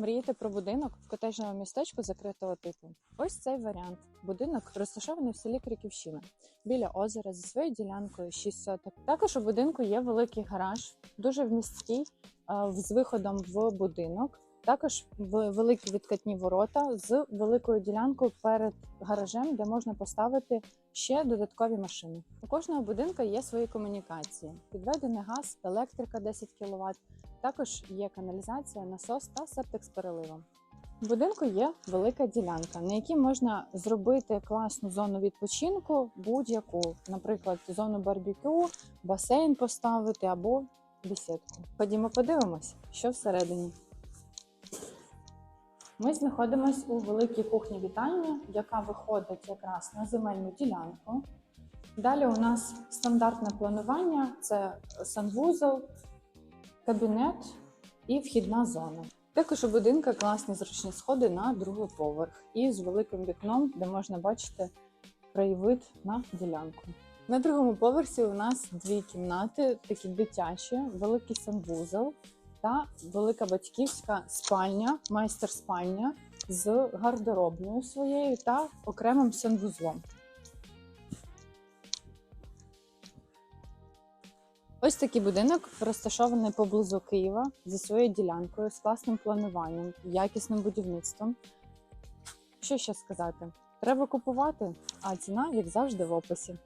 Мрієте про будинок в котежному містечку закритого типу? Ось цей варіант. Будинок розташований в селі Криківщина біля озера зі своєю ділянкою 6 соток. Також у будинку є великий гараж, дуже вмісткий е, з виходом в будинок. Також великі відкатні ворота з великою ділянкою перед гаражем, де можна поставити ще додаткові машини. У кожного будинку є свої комунікації: підведений газ, електрика 10 кВт, також є каналізація, насос та септик з переливом. У будинку є велика ділянка, на якій можна зробити класну зону відпочинку, будь-яку, наприклад, зону барбекю, басейн поставити або бесідку. Ходімо подивимось, що всередині. Ми знаходимося у великій кухні вітальні, яка виходить якраз на земельну ділянку. Далі у нас стандартне планування: це санвузол, кабінет і вхідна зона. Також у будинку класні зручні сходи на другий поверх і з великим вікном, де можна бачити краєвид на ділянку. На другому поверсі у нас дві кімнати, такі дитячі, великий санвузол та велика батьківська спальня, майстер-спальня з гардеробною своєю та окремим санвузлом. Ось такий будинок розташований поблизу Києва зі своєю ділянкою, з класним плануванням, якісним будівництвом. Що ще сказати? Треба купувати, а ціна, як завжди, в описі.